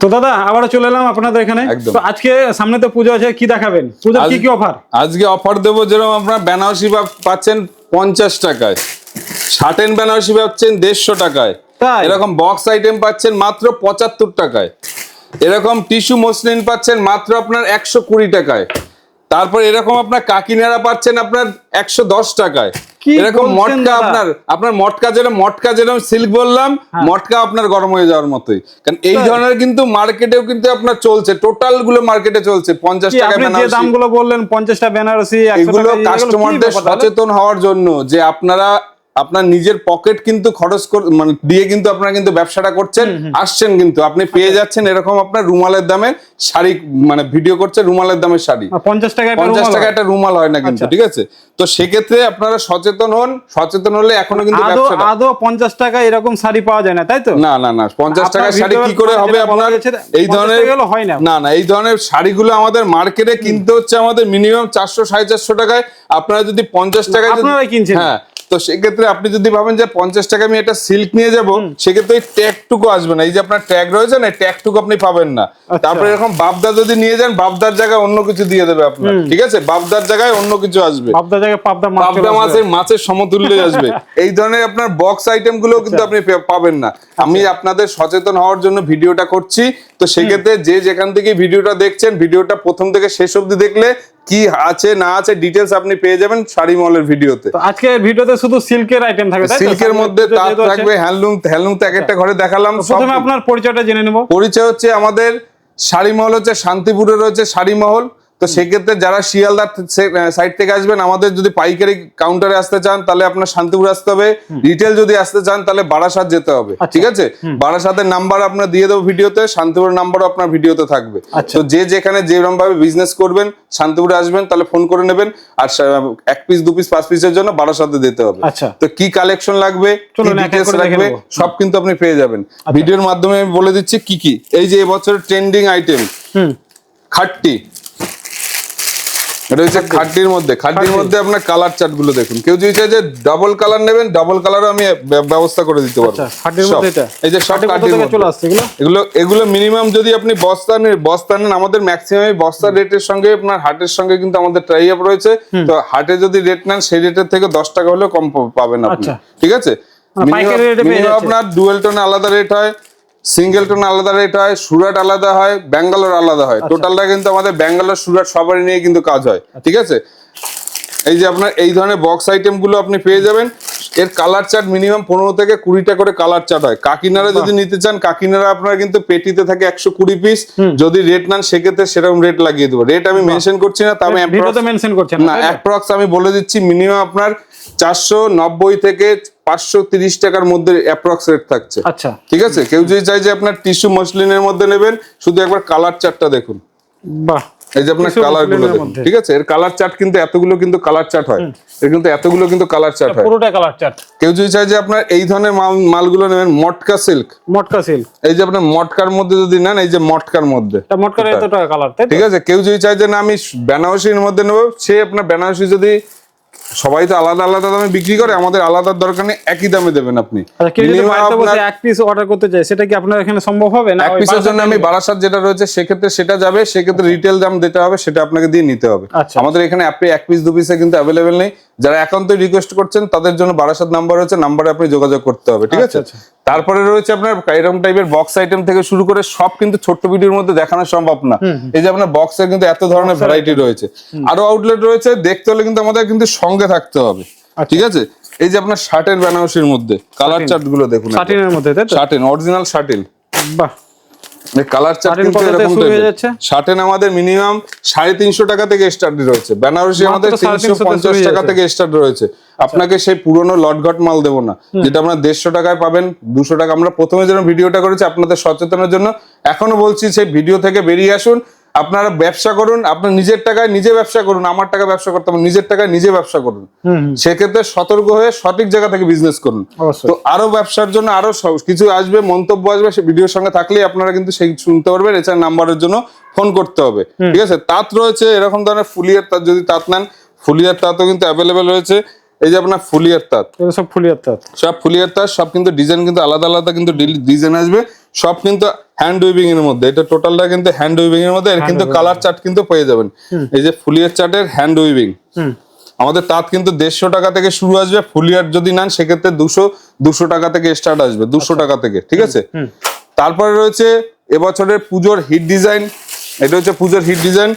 তো দাদা আবারও চলে এলাম আপনাদের এখানে। তো আজকে সামনে তো পুজো আছে কি দেখাবেন? পুজোর কি কি অফার আজকে অফার দেবো যেরকম আপনার বেনারসি পাচ্ছেন পঞ্চাশ টাকায়। শার্টেন বেনারসি পাচ্ছেন দেড়শো টাকায়? এরকম বক্স আইটেম পাচ্ছেন মাত্র পঁচাত্তর টাকায়। এরকম টিস্যু মসলিন পাচ্ছেন মাত্র আপনার একশো কুড়ি টাকায়। তারপর এরকম আপনার কাকিনারা পাচ্ছেন আপনার একশো দশ টাকায়। এরকম মটকা আপনার আপনার মটকা যেরকম মটকা যেরকম সিল্ক বললাম মটকা আপনার গরম হয়ে যাওয়ার মতোই। কারণ এই ধরনের কিন্তু মার্কেটেও কিন্তু আপনার চলছে টোটালগুলো মার্কেটে চলছে পঞ্চাশ টাকা বেনারসি দামগুলো বললেন পঞ্চাশটা বেনারসি 100 এগুলো কাস্টমারদের সচেতন হওয়ার জন্য যে আপনারা আপনার নিজের পকেট কিন্তু খরচ কর- মানে দিয়ে কিন্তু আপনারা কিন্তু ব্যবসাটা করছেন আসছেন কিন্তু। আপনি পেয়ে যাচ্ছেন এরকম আপনার রুমালের দামে শাড়ি মানে ভিডিও করছে রুমালের দামের শাড়ি। পঞ্চাশ টাকা একটা পঞ্চাশ রুমাল টাকা হয়। একটা রুমাল হয় না কিন্তু আচ্ছা। ঠিক আছে? তো সেক্ষেত্রে আপনারা সচেতন হন সচেতন হলে এখনও কিন্তু আদৌ পঞ্চাশ টাকা এরকম শাড়ি পাওয়া যায় না তাই তো? না না না পঞ্চাশ টাকা শাড়ি কি করে হবে আপনার? এই ধরনের হয় না। না না এই ধরনের শাড়িগুলো আমাদের মার্কেটে কিনতে হচ্ছে আমাদের মিনিমাম চারশো সাড়ে চারশো টাকায়। আপনারা যদি পঞ্চাশ টাকায় কিনছেন। হ্যাঁ তো সেক্ষেত্রে আপনি যদি ভাবেন যে পঞ্চাশ টাকা আমি একটা সিল্ক নিয়ে যাব সেক্ষেত্রে এই ট্যাগটুকু আসবে না। এই যে আপনার ট্যাগ রয়েছে না ট্যাগটুকু আপনি পাবেন না। আচ্ছা। তারপরে এরকম বাবদা যদি নিয়ে যান বাবদার জায়গায় অন্য কিছু দিয়ে দেবে আপনার। ঠিক আছে? বাবদার জায়গায় অন্য কিছু আসবে। পাবদা জায়গায় পাবদা মাছ পাবদা মাছের মাছের সমতুল্য আসবে। এই ধরনের আপনার বক্স আইটেমগুলো কিন্তু আপনি পাবেন না। আমি আপনাদের সচেতন হওয়ার জন্য ভিডিওটা করছি। তো সেক্ষেত্রে যে যেখান থেকে ভিডিওটা দেখছেন ভিডিওটা প্রথম থেকে শেষ অবধি দেখলে কি আছে না আছে ডিটেলস আপনি পেয়ে যাবেন শাড়ি মলের ভিডিওতে। আজকে ভিডিওতে শুধু সিল্কের আইটেম থাকবে সিল্কের মধ্যে তার তাঁত থাকবে হ্যান্ডলুম হ্যান্ডলুম তো এক একটা ঘরে দেখালাম প্রথমে আপনার পরিচয়টা জেনে নেব। পরিচয় হচ্ছে আমাদের শাড়ি মহল হচ্ছে শান্তিপুরে রয়েছে শাড়ি মহল। তো সেক্ষেত্রে যারা শিয়ালদার সাইড থেকে আসবেন আমাদের যদি পাইকারি কাউন্টারে আসতে চান তাহলে আপনার শান্তিপুর আসতে হবে। রিটেল যদি আসতে চান তাহলে বারাসাত যেতে হবে আচ্ছা। ঠিক আছে? বারাসাতের নাম্বার আপনার দিয়ে দেবো ভিডিওতে শান্তিপুরের নাম্বারও আপনার ভিডিওতে থাকবে। আচ্ছা। তো যে যেখানে যেরকম ভাবে বিজনেস করবেন শান্তিপুরে আসবেন তাহলে ফোন করে নেবেন আর এক পিস দু পিস পাঁচ পিসের জন্য বারাসাতে দিতে হবে। আচ্ছা। তো কি কালেকশন লাগবে ডিটেলস লাগবে সব কিন্তু আপনি পেয়ে যাবেন। ভিডিওর মাধ্যমে আমি বলে দিচ্ছি কি কি। এই যে এবছরের ট্রেন্ডিং আইটেম খাট্টি। এটা হচ্ছে খাট্টির মধ্যে মধ্যে আপনার কালার চার্টগুলো দেখুন। কেউ যদি চাই যে ডাবল কালার নেবেন ডাবল কালারও আমি ব্যবস্থা করে দিতে পারব। আচ্ছা? এই যে সব মধ্যে। এগুলো? এগুলো মিনিমাম যদি আপনি বস্তা নেন বস্তা নেন আমাদের ম্যাক্সিমাম বস্তার রেটের সঙ্গে আপনার হাটের সঙ্গে কিন্তু আমাদের ট্রাই আপ রয়েছে। তো হাটে যদি রেট নেন সেই রেটের থেকে দশ টাকা হলেও কম পাবেন আপনি। আচ্ছা। ঠিক আছে? মানে। আপনার ডুয়েল টোন আলাদা রেট হয়। সিঙ্গেল টোন আলাদা রেট হয় সুরাট আলাদা হয় ব্যাঙ্গালোর আলাদা হয়। আচ্ছা। টোটালটা কিন্তু আমাদের ব্যাঙ্গালোর সুরাট সবারই নিয়ে কিন্তু কাজ হয়। ঠিক আছে? এই যে আপনার এই ধরনের বক্স আইটেমগুলো আপনি পেয়ে যাবেন। এর কালার চার্ট মিনিমাম পনেরো থেকে কুড়িটা করে কালার চার্ট হয়। কাকিনারা যদি নিতে চান কাকিনারা আপনার কিন্তু পেটিতে থাকে একশো কুড়ি পিস যদি রেট নেন সেক্ষেত্রে সেরকম রেট লাগিয়ে দেবো। রেট আমি মেনশন করছি না তবে না অ্যাপ্রক্স আমি বলে দিচ্ছি মিনিমাম আপনার চারশো নব্বই থেকে পাঁচশো তিরিশ টাকার মধ্যে অ্যাপ্রক্স রেট থাকছে। আচ্ছা। ঠিক আছে? কেউ যদি চাই যে আপনার টিস্যু মসলিনের মধ্যে নেবেন শুধু একবার কালার চার্টটা দেখুন। বাহ। এই যে আপনার কালারগুলো। ঠিক আছে? এর কালার চার্ট কিন্তু এতগুলো কিন্তু কালার চার্ট হয়। এর কিন্তু এতগুলো কিন্তু কালার চার্ট হয়। পুরোটা কালার চার্ট কেউ যদি চায় যে আপনার এই ধরনের মাল মালগুলো নেবেন মটকা সিল্ক মটকা সিল্ক এই যে আপনার মটকার মধ্যে যদি নেন এই যে মটকার মধ্যে। মটকার এত টাকা কালার ঠিক আছে? কেউ যদি চায় যে না আমি বেনারসির মধ্যে নেব সে আপনার বেনারসি যদি সবাই তো আলাদা আলাদা দামে বিক্রি করে আমাদের আলাদা দরকার নেই একই দামে দেবেন আপনি। আচ্ছা এক পিস অর্ডার করতে চাই সেটা কি আপনার এখানে সম্ভব হবে না? এক পিসের জন্য আমি বারাসাত যেটা রয়েছে সেক্ষেত্রে সেটা যাবে সেক্ষেত্রে রিটেল দাম দিতে হবে সেটা আপনাকে দিয়ে নিতে হবে। আচ্ছা। আমাদের এখানে আপনি এক পিস দু পিসে কিন্তু অ্যাভেলেবেল নেই। যারা একান্তই রিকোয়েস্ট করছেন তাদের জন্য বারাসাত নাম্বার রয়েছে নাম্বারে আপনি যোগাযোগ করতে হবে ঠিক আছে? আচ্ছা, তারপরে রয়েছে আপনার এরকম টাইপের বক্স আইটেম থেকে শুরু করে সব কিন্তু ছোট্ট ভিডিওর মধ্যে দেখানো সম্ভব না। এই যে আপনার বক্সের কিন্তু এত ধরনের ভ্যারাইটি রয়েছে। আরও আউটলেট রয়েছে দেখতে হলে কিন্তু আমাদের কিন্তু সঙ্গে থাকতে হবে। আচ্ছা। ঠিক আছে? এই যে আপনার শার্টের বেনারসির মধ্যে কালার চার্টগুলো দেখুন শার্টিনের মধ্যে তাই তো? শার্টেন অরিজিনাল শার্টেন। বাহ। কালার চার্ট কিন্তু এরকম হয়ে যাচ্ছে? শার্টেন আমাদের মিনিমাম সাড়ে তিনশো টাকা থেকে স্টার্ট রয়েছে। বেনারসি আমাদের তিনশো পঞ্চাশ টাকা থেকে স্টার্ট রয়েছে। আপনাকে সেই পুরনো লটঘট মাল দেবো না যেটা আপনার দেড়শো টাকায় পাবেন দুশো টাকা। আমরা প্রথমে যেন ভিডিওটা করেছি আপনাদের সচেতনের জন্য। এখনও বলছি সেই ভিডিও থেকে বেরিয়ে আসুন। আপনারা ব্যবসা করুন আপনার নিজের টাকায় নিজে ব্যবসা করুন আমার টাকা ব্যবসা করতে হবে নিজের টাকায় নিজে ব্যবসা করুন। সেক্ষেত্রে সতর্ক হয়ে সঠিক জায়গা থেকে বিজনেস করুন। তো আরও ব্যবসার জন্য আরও কিছু আসবে মন্তব্য আসবে সে ভিডিওর সঙ্গে থাকলেই আপনারা কিন্তু সেই শুনতে পারবেন এছাড়া নাম্বারের জন্য ফোন করতে হবে। ঠিক আছে? তাঁত রয়েছে এরকম ধরনের ফুলিয়ার তাঁত যদি তাঁত নেন ফুলিয়ার তাঁতও কিন্তু অ্যাভেলেবেল রয়েছে। এই যে আপনার ফুলিয়ার তাঁত। সব ফুলিয়ার তাঁত। সব ফুলিয়ার তাঁত সব কিন্তু ডিজাইন কিন্তু আলাদা আলাদা কিন্তু ডিজাইন আসবে। সব কিন্তু হ্যান্ড উইভিং এর মধ্যে। এটা টোটালটা কিন্তু হ্যান্ড উইভিং এর মধ্যে কিন্তু কালার চার্ট কিন্তু পেয়ে যাবেন। এই যে ফুলিয়ার চার্টের হ্যান্ড উইভিং আমাদের তাঁত কিন্তু দেড়শো টাকা থেকে শুরু আসবে ফুলিয়ার যদি নেন সেক্ষেত্রে দুশো দুশো টাকা থেকে স্টার্ট আসবে দুশো টাকা থেকে ঠিক আছে? তারপরে রয়েছে এবছরের পুজোর হিট ডিজাইন এটা হচ্ছে পুজোর হিট ডিজাইন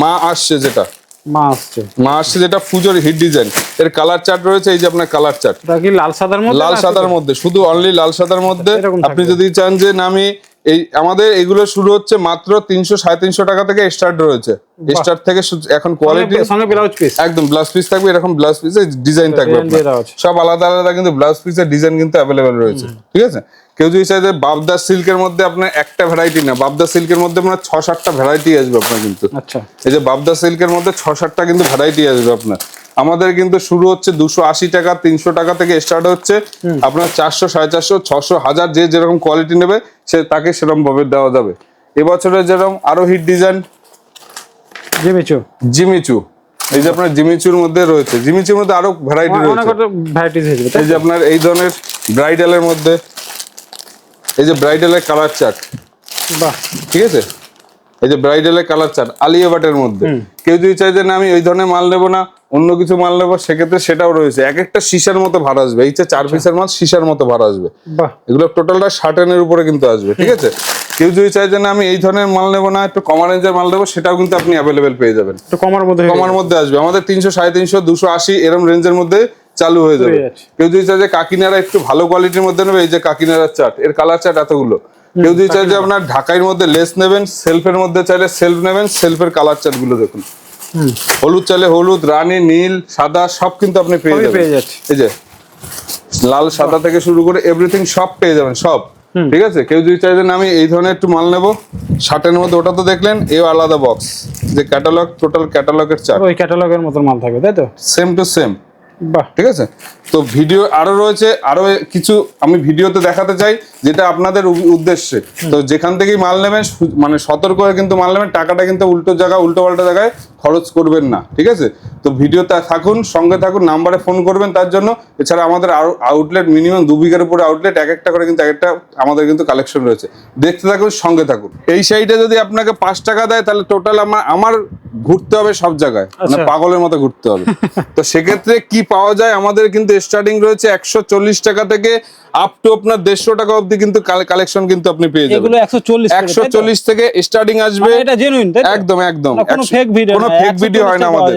মা আসছে যেটা। মা আসছে। মা আসছে যেটা পুজোর হিট ডিজাইন। এর কালার চার্ট রয়েছে এই যে আপনার কালার চার্ট এটা কি লাল সাদার মধ্যে লাল সাদার মধ্যে শুধু অনলি লাল সাদার মধ্যে। আপনি যদি চান যে না আমি এই আমাদের এগুলো শুরু হচ্ছে মাত্র তিনশো সাড়ে তিনশো টাকা থেকে স্টার্ট রয়েছে। স্টার্ট থেকে এখন কোয়ালিটি সঙ্গে- সঙ্গে ব্লাউজ পিস একদম ব্লাউজ পিস থাকবে এরকম ব্লাউজ পিসের ডিজাইন থাকবে। সব আলাদা আলাদা কিন্তু ব্লাউজ পিসের ডিজাইন কিন্তু অ্যাভেলেবেল রয়েছে। ঠিক আছে? কেউ যদি চাই যে বাবদা সিল্কের মধ্যে আপনার একটা ভ্যারাইটি না বাবদা সিল্কের মধ্যে আপনার ছ সাতটা ভ্যারাইটি আসবে আপনার কিন্তু। আচ্ছা। এই যে বাবদা সিল্কের মধ্যে ছ সাতটা কিন্তু ভ্যারাইটি আসবে আপনার। আমাদের কিন্তু শুরু হচ্ছে দুশো আশি টাকা তিনশো টাকা থেকে স্টার্ট হচ্ছে। আপনার চারশো সাড়ে চারশো ছশো হাজার যে যেরকম কোয়ালিটি নেবে সে তাকে সেরকম ভাবে দেওয়া যাবে। এবছরের যেরকম আরও হিট ডিজাইন জিমিচু। জিমিচু। এই যে আপনার জিমিচুর মধ্যে রয়েছে। জিমিচুর মধ্যে আরও ভ্যারাইটি রয়েছে। এই যে আপনার এই ধরনের ব্রাইডালের মধ্যে এই যে ব্রাইডালের কালার চার্ট বাহ। ঠিক আছে? এই যে ব্রাইডালের কালার চার্ট আলিয়া বাটের মধ্যে। কেউ যদি চাই যে না আমি ওই ধরনের মাল নেব না অন্য কিছু মাল নেব সেক্ষেত্রে সেটাও রয়েছে। এক একটা সিসার মতো ভাড়া আসবে। এই যে চার পিসের মাল সিসার মতো ভাড়া আসবে। বাহ। এগুলো টোটালটা শার্টেনের উপরে কিন্তু আসবে। ঠিক আছে? কেউ যদি চাই যে না আমি এই ধরনের মাল নেব না একটু কমা রেঞ্জের মাল নেব সেটাও কিন্তু আপনি অ্যাভেলেবেল পেয়ে যাবেন। কমার মধ্যে কমার মধ্যে আসবে। আমাদের তিনশো সাড়ে তিনশো দুশো আশি এরম রেঞ্জের মধ্যে চালু হয়ে যাবে। কেউ যদি চাই যে কাকিনারা একটু ভালো কোয়ালিটির মধ্যে নেবে এই যে কাকিনারার চাট এর কালার চাট এতগুলো। কেউ যদি চাই যে আপনার ঢাকাইয়ের মধ্যে লেস নেবেন সেলফের মধ্যে চাইলে সেলফ নেবেন সেলফের কালার চাটগুলো দেখুন হলুদ চাইলে হলুদ রানী নীল সাদা সব কিন্তু আপনি পেয়ে যাবেন। এই যে লাল সাদা থেকে শুরু করে এভরিথিং সব পেয়ে যাবেন সব। ঠিক আছে? কেউ যদি চাই আমি এই ধরনের একটু মাল নেব শার্টের মধ্যে ওটা তো দেখলেন এও আলাদা বক্স যে ক্যাটালগ টোটাল ক্যাটালগের চার্ট ওই ক্যাটালগের মতন মাল থাকবে তাই তো? সেম টু সেম ঠিক আছে? তো ভিডিও আরও রয়েছে আরও কিছু আমি ভিডিওতে দেখাতে চাই যেটা আপনাদের উদ্দেশ্যে। তো যেখান থেকেই মাল নেবেন মানে সতর্ক হয়ে কিন্তু মাল নেবেন টাকাটা কিন্তু উল্টো জায়গা উল্টো পাল্টা জায়গায় খরচ করবেন না ঠিক আছে? তো ভিডিওতে থাকুন সঙ্গে থাকুন নাম্বারে ফোন করবেন তার জন্য। এছাড়া আমাদের আরও আউটলেট মিনিমাম দু বিঘার উপরে আউটলেট এক একটা করে কিন্তু এক একটা আমাদের কিন্তু কালেকশন রয়েছে। দেখতে থাকুন সঙ্গে থাকুন। এই সাইডে যদি আপনাকে পাঁচ টাকা দেয় তাহলে টোটাল আমার আমার ঘুরতে হবে সব জায়গায়। মানে আচ্ছা। পাগলের মতো ঘুরতে হবে। তো সেক্ষেত্রে কি পাওয়া যায়। আমাদের কিন্তু স্টার্টিং রয়েছে একশো চল্লিশ টাকা থেকে আপ টু আপনার দেড়শো টাকা অবধি কিন্তু কালেকশন কিন্তু আপনি পেয়ে যাবেন। একশো চল্লিশ থেকে স্টার্টিং আসবে। এটা জেনুইন একদম একদম। কোনো ফেক ভিডিও হয় না আমাদের।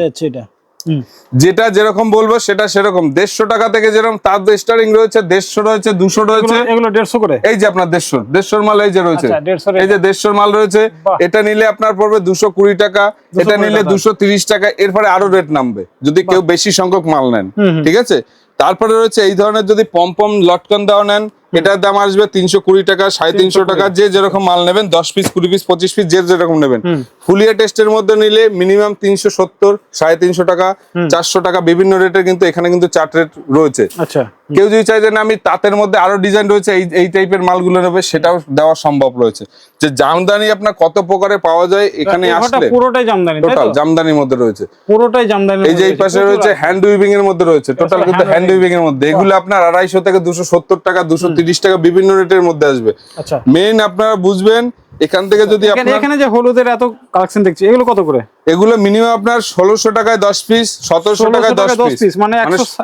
যেটা যেরকম বলব সেটা সেরকম। দেড়শো টাকা থেকে যেরকম তার স্টার্টিং রয়েছে দেড়শো রয়েছে দুশো রয়েছে এগুলো- এগুলো দেড়শো করে? এই যে আপনার দেড়শো দেড়শোর মাল এই যে রয়েছে। আচ্ছা, 150 এই যে দেড়শোর মাল রয়েছে। এটা নিলে আপনার পড়বে দুশো কুড়ি টাকা এটা নিলে দুশো তিরিশ টাকা এরপরে আরও রেট নামবে। যদি কেউ বেশি সংখ্যক মাল নেন। ঠিক আছে? তারপরে রয়েছে এই ধরনের যদি পম্পম লটকন দেওয়া নেন এটার দাম আসবে তিনশো কুড়ি টাকা সাড়ে তিনশো টাকা। যে যেরকম মাল নেবেন দশ পিস কুড়ি পিস পঁচিশ পিস যে যেরকম নেবেন। ফুলিয়া টেস্টের মধ্যে নিলে মিনিমাম তিনশো সত্তর সাড়ে তিনশো টাকা চারশো টাকা বিভিন্ন রেটের কিন্তু এখানে কিন্তু চার্ট রেট রয়েছে। আচ্ছা। কেউ যদি চাই যে না আমি তাঁতের মধ্যে আরও ডিজাইন রয়েছে এই এই টাইপের মালগুলো নেবে সেটাও দেওয়া সম্ভব রয়েছে। যে জামদানি আপনার কত প্রকারে পাওয়া যায় এখানে আসলে? পুরোটাই জামদানি টোটাল জামদানির মধ্যে রয়েছে। পুরোটাই জামদানি এই যে এই পাশে রয়েছে হ্যান্ড উইভিং এর মধ্যে রয়েছে। টোটাল কিন্তু হ্যান্ড উইভিং এর মধ্যে। এগুলো আপনার আড়াইশো থেকে দুশো সত্তর টাকা দুশো তিরিশ টাকা বিভিন্ন রেটের মধ্যে আসবে। আচ্ছা। মেইন আপনারা বুঝবেন এখান থেকে যদি এখানে আপনার এখানে যে হলুদের এত কালেকশন দেখছি এগুলো কত করে? এগুলো মিনিমাম আপনার ষোলোশো টাকায় দশ পিস সতেরোশো টাকায় দশ 10 পিস মানে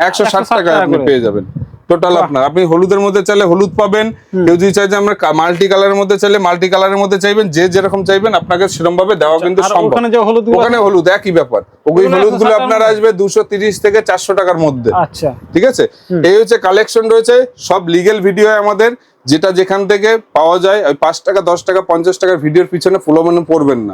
একশো ষাট 160 টাকায় টাকা আপনি পেয়ে যাবেন। টোটাল আপনার। আপনি হলুদের মধ্যে চাইলে হলুদ পাবেন। কেউ যদি চাই যে আমরা মাল্টি কালারের মধ্যে চাইলে মাল্টি কালারের মধ্যে চাইবেন যে যেরকম চাইবেন আপনাকে সেরকম ভাবে দেওয়া কিন্তু আর সম্ভব। ওখানে যে হলুদ ওখানে হলুদ একই ব্যাপার। ওই হলুদগুলো আপনার আসবে দুশো তিরিশ থেকে চারশো টাকার মধ্যে। আচ্ছা। ঠিক আছে? এই হচ্ছে কালেকশন রয়েছে। সব লিগেল ভিডিও আমাদের। যেটা যেখান থেকে পাওয়া যায় ওই পাঁচ টাকা দশ টাকা পঞ্চাশ টাকার ভিডিওর পিছনে ফুলো মানে পড়বেন না।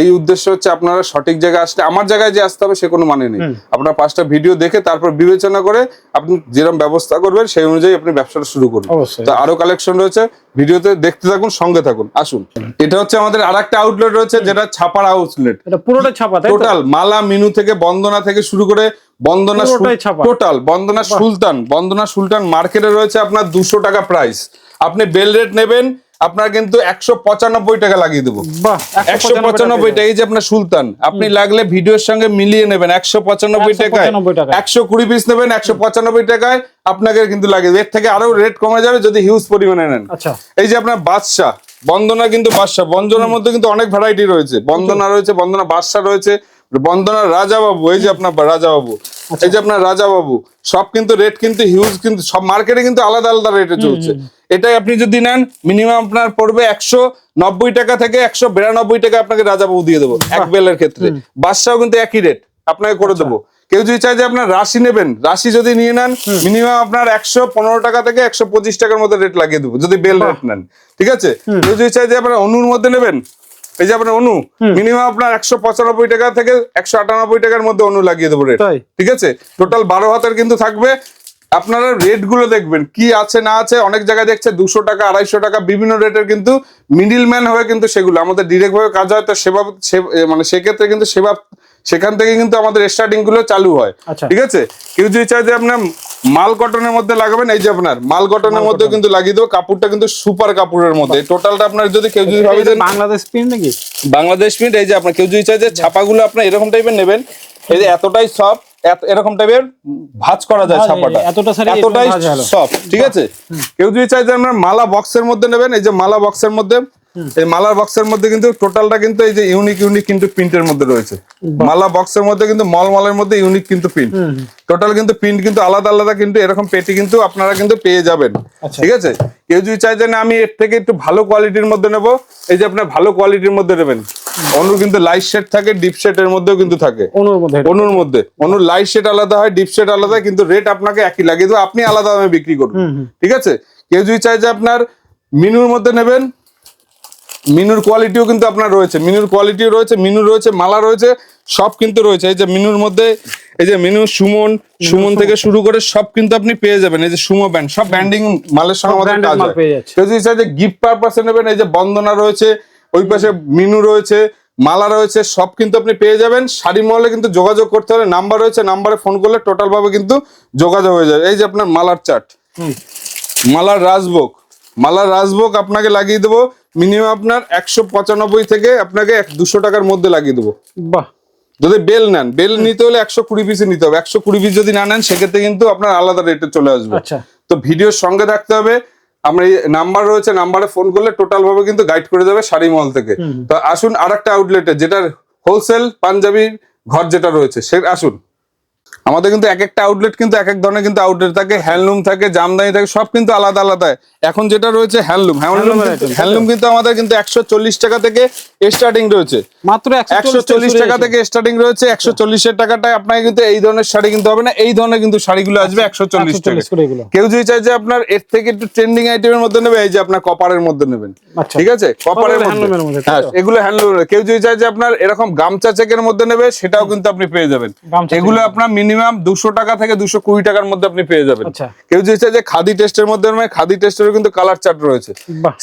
এই উদ্দেশ্য হচ্ছে আপনারা সঠিক জায়গায় আসলে আমার জায়গায় যে আসতে হবে সে কোনো মানে নেই। আপনার পাঁচটা ভিডিও দেখে তারপর বিবেচনা করে আপনি যেরকম ব্যবস্থা করবেন সেই অনুযায়ী আপনি ব্যবসাটা শুরু করবেন। তো আরও কালেকশন রয়েছে ভিডিওতে দেখতে থাকুন সঙ্গে থাকুন। আসুন। এটা হচ্ছে আমাদের আর একটা আউটলেট রয়েছে যেটা ছাপার আউটলেট পুরোটা ছাপা টোটাল মালা মিনু থেকে বন্দনা থেকে শুরু করে বন্দনা টোটাল বন্দনা সুলতান বন্দনা সুলতান মার্কেটে রয়েছে আপনার দুশো টাকা প্রাইস আপনি বেল রেট নেবেন আপনার কিন্তু একশো পঁচানব্বই টাকা লাগিয়ে দেবো। একশো পঁচানব্বই টাকা এই যে আপনার সুলতান আপনি লাগলে ভিডিওর সঙ্গে মিলিয়ে নেবেন একশো পঁচানব্বই টাকায়। একশো কুড়ি পিস নেবেন একশো পঁচানব্বই টাকায় আপনাকে কিন্তু লাগে এর থেকে আরও রেট কমে যাবে যদি হিউজ পরিমাণে নেন। আচ্ছা। এই যে আপনার বাদশাহ বন্দনা কিন্তু বাদশাহ। বন্দনার মধ্যে কিন্তু অনেক ভ্যারাইটি রয়েছে। বন্দনা রয়েছে বন্দনা বাদশা রয়েছে বন্দনা রাজা বাবু এই যে আপনার রাজা বাবু এই যে আপনার রাজা বাবু সব কিন্তু রেট কিন্তু হিউজ কিন্তু সব মার্কেটে কিন্তু আলাদা আলাদা রেটে চলছে। এটাই আপনি যদি নেন মিনিমাম আপনার পড়বে একশো নব্বই টাকা থেকে একশো বিরানব্বই টাকা আপনাকে রাজা বাবু দিয়ে দেবো এক বেলের ক্ষেত্রে। বাদশাও কিন্তু একই রেট আপনাকে করে দেবো। কেউ যদি চায় যে আপনার রাশি নেবেন রাশি যদি নিয়ে নেন মিনিমাম আপনার একশো পনেরো টাকা থেকে একশো পঁচিশ টাকার মধ্যে রেট লাগিয়ে দেবো যদি বেল রেট নেন। ঠিক আছে? কেউ যদি চায় যে আপনার অনুর মধ্যে নেবেন এই যে আপনার অনু মিনিমাম আপনার একশো পঁচানব্বই টাকা থেকে একশো আটানব্বই টাকার মধ্যে অনু লাগিয়ে দেবো রেট ঠিক আছে? টোটাল বারো হাতের কিন্তু থাকবে। আপনারা রেটগুলো দেখবেন কি আছে না আছে অনেক জায়গায় দেখছে দুশো টাকা আড়াইশো টাকা বিভিন্ন রেটের কিন্তু মিডিল ম্যান হয়ে কিন্তু সেগুলো আমাদের ডিরেক্ট ভাবে কাজ হয় তো সেবা মানে সেক্ষেত্রে কিন্তু সেবা সেখান থেকে কিন্তু আমাদের স্টার্টিংগুলো চালু হয়। আচ্ছা। ঠিক আছে? কেউ যদি চায় যে আপনার মাল কটনের মধ্যে লাগাবেন এই যে আপনার মাল কটনের মধ্যে কিন্তু লাগিয়ে দেবো কাপড়টা কিন্তু সুপার কাপড়ের মধ্যে। টোটালটা আপনার যদি কেউ যদি ভাবে যে বাংলাদেশ প্রিন্ট নাকি? বাংলাদেশ প্রিন্ট এই যে আপনার কেউ যদি চায় যে ছাপাগুলো আপনার এরকম টাইপের নেবেন এই যে এতটাই সফট এরকম টাইপের ভাঁজ করা যায় ছাপাটা। এতটাই। সফট ঠিক আছে? কেউ যদি চায় যে আপনার মালা বক্সের মধ্যে নেবেন এই যে মালা বক্সের মধ্যে এই মালার বক্সের মধ্যে কিন্তু টোটালটা কিন্তু এই যে ইউনিক ইউনিক কিন্তু প্রিন্টের মধ্যে রয়েছে। মালা বক্সের মধ্যে কিন্তু মল মলের মধ্যে ইউনিক কিন্তু প্রিন্ট টোটাল কিন্তু প্রিন্ট কিন্তু আলাদা আলাদা কিন্তু এরকম পেটি কিন্তু আপনারা কিন্তু পেয়ে যাবেন। আচ্ছা। ঠিক আছে? কেউ যদি চায় যে না আমি এর থেকে একটু ভালো কোয়ালিটির মধ্যে নেব এই যে আপনার ভালো কোয়ালিটির মধ্যে নেবেন। অনুর কিন্তু লাইট শেড থাকে ডিপ শেডের মধ্যেও কিন্তু থাকে। অনুর মধ্যে অনুর মধ্যে। অনুর লাইট শেড আলাদা হয় ডিপ শেড আলাদা হয়, কিন্তু রেট আপনাকে একই লাগে। দেবো আপনি আলাদা দামে বিক্রি করুন। ঠিক আছে? কেউ যদি চায় যে আপনার মিনুর মধ্যে নেবেন মিনুর কোয়ালিটিও কিন্তু আপনার রয়েছে। মিনুর কোয়ালিটিও রয়েছে মিনু রয়েছে মালা রয়েছে সব কিন্তু রয়েছে। এই যে মিনুর মধ্যে এই যে মিনু সুমন সুমন থেকে শুরু করে সব কিন্তু আপনি পেয়ে যাবেন। এই যে সুমো ব্যান্ড সব ব্যান্ডিং মালের সঙ্গে আমাদের কাজ হয়। কেউ যদি যে গিফট পারপাসে নেবেন এই যে বন্দনা রয়েছে ওই পাশে মিনু রয়েছে মালা রয়েছে সব কিন্তু আপনি পেয়ে যাবেন। শাড়ি মহলে কিন্তু যোগাযোগ করতে হলে নাম্বার রয়েছে নাম্বারে ফোন করলে টোটাল ভাবে কিন্তু যোগাযোগ হয়ে যাবে। এই যে আপনার মালার চার্ট হুম। মালার রাজভোগ। মালার রাজভোগ আপনাকে লাগিয়ে দেবো। মিনিমাম আপনার একশো পঁচানব্বই থেকে আপনাকে দুশো টাকার মধ্যে লাগিয়ে দেবো। বাহ। যদি বেল নেন বেল নিতে হলে একশো কুড়ি পিসে নিতে হবে। একশো কুড়ি পিস যদি না নেন সেক্ষেত্রে কিন্তু আপনার আলাদা রেটে চলে আসবে। আচ্ছা। তো ভিডিওর সঙ্গে থাকতে হবে। আমরা এই নাম্বার রয়েছে নাম্বারে ফোন করলে টোটাল ভাবে কিন্তু গাইড করে দেবে শাড়ি মল থেকে। তো আসুন আর একটা আউটলেটে যেটার হোলসেল পাঞ্জাবির ঘর যেটা রয়েছে সে আসুন। আমাদের কিন্তু এক একটা আউটলেট কিন্তু এক এক ধরনের কিন্তু আউটলেট থাকে হ্যান্ডলুম থাকে জামদানি থাকে সব কিন্তু আলাদা আলাদা। এখন যেটা রয়েছে হ্যান্ডলুম হ্যান্ডলুম হ্যান্ডলুম কিন্তু আমাদের কিন্তু একশো চল্লিশ টাকা থেকে স্টার্টিং রয়েছে। মাত্র একশো চল্লিশ টাকা থেকে স্টার্টিং রয়েছে একশো চল্লিশের টাকাটায় আপনাকে কিন্তু এই ধরনের শাড়ি কিনতে হবে না এই ধরনের কিন্তু শাড়িগুলো আসবে একশো চল্লিশ টাকা 140 করে এগুলো। কেউ যদি চাই যে আপনার এর থেকে একটু ট্রেন্ডিং আইটেমের মধ্যে নেবে এই যে আপনার কপারের মধ্যে নেবেন। আচ্ছা। ঠিক আছে? কপারের মধ্যে। হ্যাঁ এগুলো হ্যান্ডলুম কেউ যদি চাই যে আপনার এরকম গামছা চেকের মধ্যে নেবে সেটাও কিন্তু আপনি পেয়ে যাবেন। এগুলো আপনার মিনিমাম দুশো টাকা থেকে দুশো কুড়ি টাকার মধ্যে আপনি পেয়ে যাবেন। আচ্ছা। কেউ যদি চাই যে খাদি টেস্টের মধ্যে খাদি টেস্টেরও কিন্তু কালার চার্ট রয়েছে।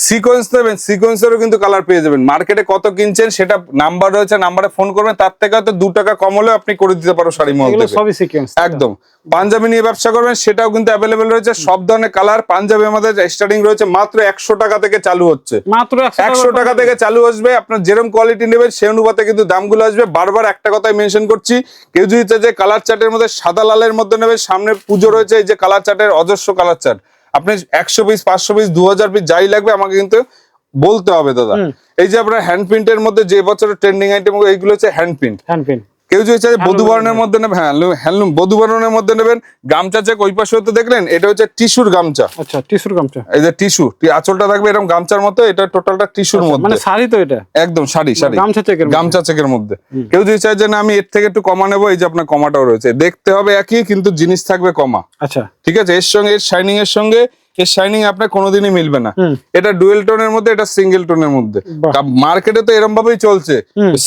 সিকোয়েন্স নেবেন সিকোয়েন্সেরও কিন্তু কালার পেয়ে যাবেন। মার্কেটে কত কিনছেন সেটা নাম্বার রয়েছে নাম্বারে ফোন করবেন তার থেকে হয়তো দু টাকা কম হলেও আপনি করে দিতে পারো শাড়ি মহল সবই সিকোয়েন্স একদম। পাঞ্জাবি নিয়ে ব্যবসা করবেন সেটাও কিন্তু অ্যাভেলেবেল রয়েছে সব ধরনের কালার পাঞ্জাবি আমাদের স্টার্টিং রয়েছে মাত্র একশো টাকা থেকে চালু হচ্ছে। মাত্র একশো টাকা থেকে চালু আসবে আপনার যেরকম কোয়ালিটি নেবেন সেই অনুপাতে কিন্তু দামগুলো আসবে। বারবার একটা কথাই মেনশন করছি কেউ যদি চায় যে কালার চার্টের মধ্যে সাদা লালের মধ্যে নেবে সামনে পুজো রয়েছে এই যে কালার চার্টের অজস্র কালার চার্ট আপনি একশো পিস পাঁচশো পিস দু হাজার পিস যাই লাগবে আমাকে কিন্তু বলতে হবে দাদা। এই যে আপনার হ্যান্ড প্রিন্টের মধ্যে যে বছরের ট্রেন্ডিং আইটেম এইগুলো হচ্ছে হ্যান্ড প্রিন্ট হ্যান্ড পেন কেউ যদি চায় বধু বরণের মধ্যে নেবেন হ্যাঁ হ্যান্ডলুম বধু বরণের মধ্যে নেবেন গামছা চেক ওই পাশে তো দেখলেন এটা হচ্ছে টিস্যুর গামছা। আচ্ছা টিস্যুর গামছা। এই যে টিস্যু আঁচলটা থাকবে এরকম গামছার মতো এটা টোটালটা টিস্যুর মানে মধ্যে। শাড়ি তো এটা? একদম শাড়ি শাড়ি। গামছা চেকের। গামছা চেকের মধ্যে। কেউ যদি চায় যে না আমি এর থেকে একটু কমা নেব এই যে আপনার কমাটাও রয়েছে। দেখতে হবে একই কিন্তু জিনিস থাকবে কমা। আচ্ছা। ঠিক আছে এর সঙ্গে এর শাইনিং এর সঙ্গে এর শাইনিং আপনার কোনোদিনই মিলবে না। এটা ডুয়েল টোনের মধ্যে এটা সিঙ্গেল টোনের মধ্যে। মার্কেটে তো এরকম ভাবেই চলছে।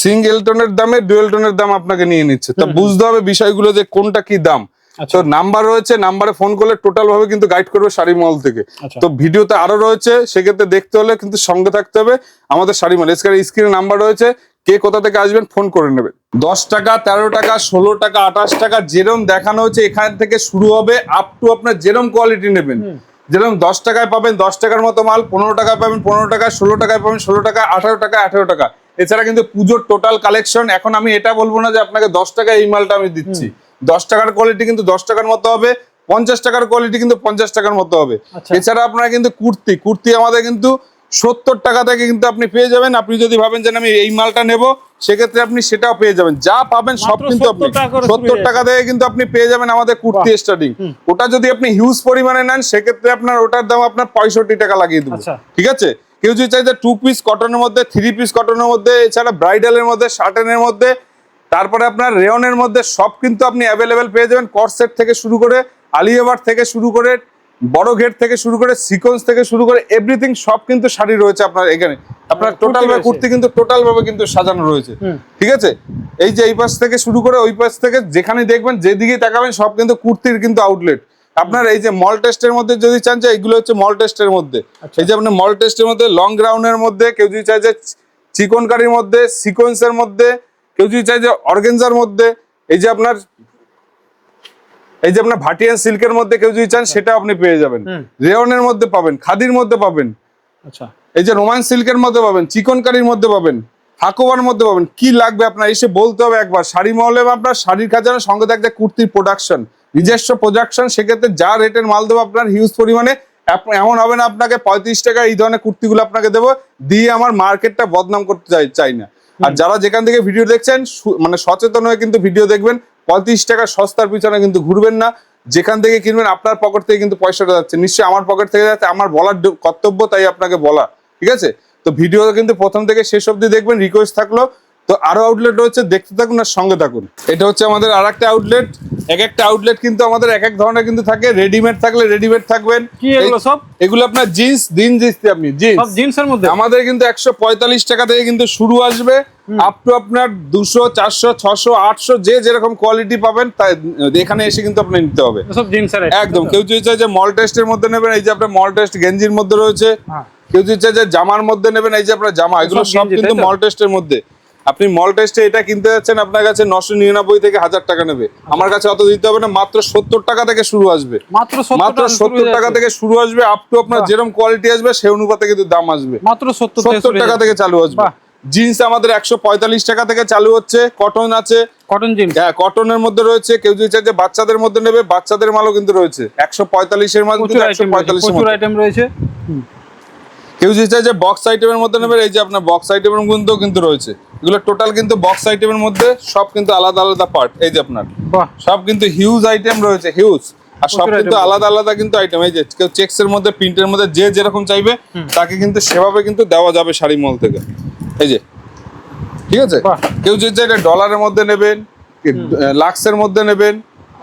সিঙ্গেল টোনের দামে ডুয়েল টোনের দাম আপনাকে নিয়ে নিচ্ছে। তা বুঝতে হবে বিষয়গুলো যে কোনটা কি দাম। আচ্ছা। তো নাম্বার রয়েছে নাম্বারে ফোন করলে টোটাল ভাবে কিন্তু গাইড করবে শাড়ি মল থেকে। আচ্ছা। তো ভিডিওতে আরও রয়েছে সেক্ষেত্রে দেখতে হলে কিন্তু সঙ্গে থাকতে হবে আমাদের শাড়ি মল এছাড়া স্ক্রিনে নাম্বার রয়েছে কে কোথা থেকে আসবেন ফোন করে নেবেন। দশ টাকা তেরো টাকা ষোলো টাকা আঠাশ টাকা যেরম দেখানো হচ্ছে এখান থেকে শুরু হবে আপ টু আপনার যেরম কোয়ালিটি নেবেন। যেরকম দশ টাকায় পাবেন দশ টাকার মতো মাল পনেরো টাকায় পাবেন পনেরো টাকা ষোলো টাকায় পাবেন ষোলো টাকা আঠারো টাকা আঠারো টাকা। এছাড়া কিন্তু পুজোর টোটাল কালেকশন এখন আমি এটা বলব না যে আপনাকে দশ টাকায় এই মালটা আমি দিচ্ছি। দশ টাকার কোয়ালিটি কিন্তু দশ টাকার মতো হবে পঞ্চাশ টাকার কোয়ালিটি কিন্তু পঞ্চাশ টাকার মতো হবে। আচ্ছা। এছাড়া আপনারা কিন্তু কুর্তি কুর্তি আমাদের কিন্তু সত্তর টাকা থেকে কিন্তু আপনি পেয়ে যাবেন। আপনি যদি ভাবেন যে আমি এই মালটা নেব সেক্ষেত্রে আপনি সেটাও পেয়ে যাবেন। যা পাবেন সব কিন্তু আপনি 70 টাকা করে শুরু সত্তর টাকা থেকে কিন্তু আপনি পেয়ে যাবেন আমাদের কুর্তি স্টার্টিং ওটা যদি আপনি হিউজ পরিমাণে নেন সেক্ষেত্রে আপনার ওটার দাম আপনার পঁয়ষট্টি টাকা লাগিয়ে দেবো। আচ্ছা। ঠিক আছে? কেউ যদি চাই যে টু পিস কটনের মধ্যে থ্রি পিস কটনের মধ্যে এছাড়া ব্রাইডালের মধ্যে শার্টেনের মধ্যে তারপরে আপনার রেয়নের মধ্যে সব কিন্তু আপনি অ্যাভেলেবেল পেয়ে যাবেন। কর্সেট থেকে শুরু করে আলিয়াবার থেকে শুরু করে বড় গেট থেকে শুরু করে সিকোয়েন্স থেকে শুরু করে এভরিথিং সব কিন্তু শাড়ি রয়েছে আপনার এখানে। আপনার টোটাল ভাবে কুর্তি কিন্তু টোটাল ভাবে কিন্তু সাজানো রয়েছে। ঠিক আছে? এই যে এই পাশ থেকে শুরু করে ওই পাশ থেকে যেখানে দেখবেন যেদিকে তাকাবেন সব কিন্তু কুর্তির কিন্তু আউটলেট আপনার এই যে মল টেস্টের মধ্যে যদি চান যে এইগুলো হচ্ছে মল টেস্টের মধ্যে। আচ্ছা। এই যে আপনার মল টেস্টের মধ্যে লং গ্রাউন্ডের মধ্যে কেউ যদি চায় যে চিকন কারির মধ্যে সিকোয়েন্সের মধ্যে কেউ যদি চায় যে অর্গেনজার মধ্যে এই যে আপনার এই যে আপনার ভাটিয়ান সিল্কের মধ্যে কেউ যদি চান সেটা আপনি পেয়ে যাবেন। হুম। রেয়নের মধ্যে পাবেন খাদির মধ্যে পাবেন। আচ্ছা। এই যে রোমান সিল্কের মধ্যে পাবেন চিকন কারির মধ্যে পাবেন হাকোবার মধ্যে পাবেন কি লাগবে আপনার? এসে বলতে হবে একবার শাড়ি মহলে আপনার শাড়ির খাজানোর সঙ্গে থাকবে কুর্তির প্রোডাকশন নিজস্ব প্রোডাকশন সেক্ষেত্রে যা রেটের মাল দেবো আপনার হিউজ পরিমাণে এমন হবে না আপনাকে পঁয়ত্রিশ টাকা এই ধরনের কুর্তিগুলো আপনাকে দেবো দিয়ে আমার মার্কেটটা বদনাম করতে চাই চাই না। আর যারা যেখান থেকে ভিডিও দেখছেন মানে সচেতন হয়ে কিন্তু ভিডিও দেখবেন পঁয়ত্রিশ টাকা সস্তার পিছনে কিন্তু ঘুরবেন না। যেখান থেকে কিনবেন আপনার পকেট থেকে কিন্তু পয়সাটা যাচ্ছে। নিশ্চয়ই আমার পকেট থেকে যাচ্ছে আমার বলার কর্তব্য তাই আপনাকে বলা ঠিক আছে? তো ভিডিও কিন্তু প্রথম থেকে শেষ অবধি দেখবেন রিকোয়েস্ট থাকল। তো আরও আউটলেট রয়েছে দেখতে থাকুন আর সঙ্গে থাকুন। এটা হচ্ছে আমাদের আর একটা আউটলেট এক একটা আউটলেট কিন্তু আমাদের এক এক ধরনের কিন্তু থাকে। রেডিমেড থাকলে রেডিমেড থাকবেন। কি এগুলো সব? এগুলো আপনার জিন্স দিন জিন্স আপনি জিন্স জিন্সের মধ্যে? আমাদের কিন্তু একশো পঁয়তাল্লিশ টাকা থেকে কিন্তু শুরু আসবে। আপ টু আপনার দুশো চারশো ছশো আটশো যে যেরকম কোয়ালিটি পাবেন তাই এখানে এসে কিন্তু আপনি নিতে হবে। একদম। কেউ যদি চায় যে মল টেস্টের মধ্যে নেবেন এই যে আপনার মল টেস্ট গেঞ্জির মধ্যে রয়েছে হ্যাঁ। কেউ যদি চায় যে জামার মধ্যে নেবেন এই যে আপনার জামা এগুলো সব কিন্তু মল টেস্টের মধ্যে। আপনি মল টেস্টে এটা কিনতে যাচ্ছেন আপনার কাছে নশো নিরানব্বই থেকে হাজার টাকা নেবে। আমার কাছে অত দিতে হবে না মাত্র সত্তর টাকা থেকে শুরু আসবে। মাত্র সত্তর টাকা থেকে শুরু আসবে আপ টু আপনার যেরকম কোয়ালিটি আসবে সেই অনুপাতে কিন্তু দাম আসবে। মাত্র সত্তর টাকা থেকে চালু আসবে। জিন্স আমাদের একশো পঁয়তাল্লিশ টাকা থেকে চালু হচ্ছে কটন আছে। কটন জিন্স হ্যাঁ কটনের মধ্যে রয়েছে কেউ যদি চায় যে বাচ্চাদের মধ্যে নেবে বাচ্চাদের মালও কিন্তু রয়েছে। একশো পঁয়তাল্লিশের মাল প্রচুর একশো পঁয়তাল্লিশের আইটেম রয়েছে। কেউ যদি চায় যে বক্স আইটেমের মধ্যে নেবে এই যে আপনার বক্স আইটেমের কিন্তু কিন্তু রয়েছে। এগুলো টোটাল কিন্তু বক্স আইটেমের মধ্যে সব কিন্তু আলাদা আলাদা পার্ট এই যে আপনার। সব কিন্তু হিউজ আইটেম রয়েছে হিউজ আর সব কিন্তু আলাদা আলাদা কিন্তু আইটেম এই যে কেউ চেক্স এর মধ্যে প্রিন্টের মধ্যে যে যেরকম চাইবে তাকে কিন্তু সেভাবে কিন্তু দেওয়া যাবে শাড়ি মল থেকে। ঠিক আছে? কেউ চাই এটা ডলারের মধ্যে নেবেন লাক্সের মধ্যে নেবেন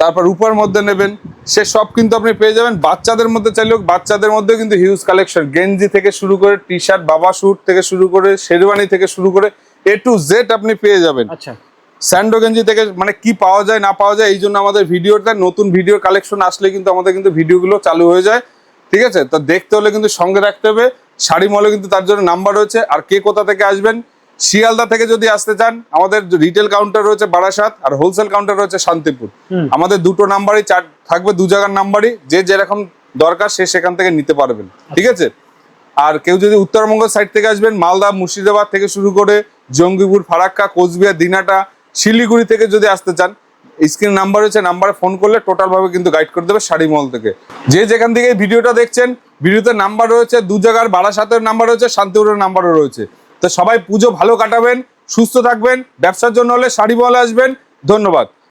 তারপর রূপার মধ্যে নেবেন সে সব কিন্তু আপনি পেয়ে যাবেন। বাচ্চাদের মধ্যে চাইলেও বাচ্চাদের মধ্যে কিন্তু হিউজ কালেকশন গেঞ্জি থেকে শুরু করে টি শার্ট বাবা স্যুট থেকে শুরু করে শেরওয়ানি থেকে শুরু করে এ টু জেড আপনি পেয়ে যাবেন। আচ্ছা। স্যান্ডো গেঞ্জি থেকে মানে কি পাওয়া যায় না পাওয়া যায় এই জন্য আমাদের ভিডিওটা নতুন ভিডিও কালেকশন আসলে কিন্তু আমাদের কিন্তু ভিডিওগুলো চালু হয়ে যায়। ঠিক আছে? তো দেখতে হলে কিন্তু সঙ্গে রাখতে হবে। শাড়ি মলে কিন্তু তার জন্য নাম্বার রয়েছে। আর কে কোথা থেকে আসবেন? শিয়ালদা থেকে যদি আসতে চান আমাদের রিটেল কাউন্টার রয়েছে বারাসাত আর হোলসেল কাউন্টার রয়েছে শান্তিপুর। আমাদের দুটো নাম্বারই চার থাকবে দু জায়গার নাম্বারই যে যেরকম দরকার সে সেখান থেকে নিতে পারবেন। ঠিক আছে? আর কেউ যদি উত্তরবঙ্গ সাইড থেকে আসবেন মালদা মুর্শিদাবাদ থেকে শুরু করে জঙ্গিপুর ফারাক্কা কোচবিহার দিনাটা শিলিগুড়ি থেকে যদি আসতে চান স্ক্রিন নাম্বার হচ্ছে নাম্বারে ফোন করলে টোটাল ভাবে কিন্তু গাইড করে দেবে শাড়ি মল থেকে। যে যেখান থেকে ভিডিওটা দেখছেন ভিডিওতে নাম্বার রয়েছে দু জায়গার বারাসাতের নাম্বার রয়েছে শান্তিপুরের নাম্বারও রয়েছে। তো সবাই পুজো ভালো কাটাবেন সুস্থ থাকবেন ব্যবসার জন্য হলে শাড়ি বলে আসবেন। ধন্যবাদ।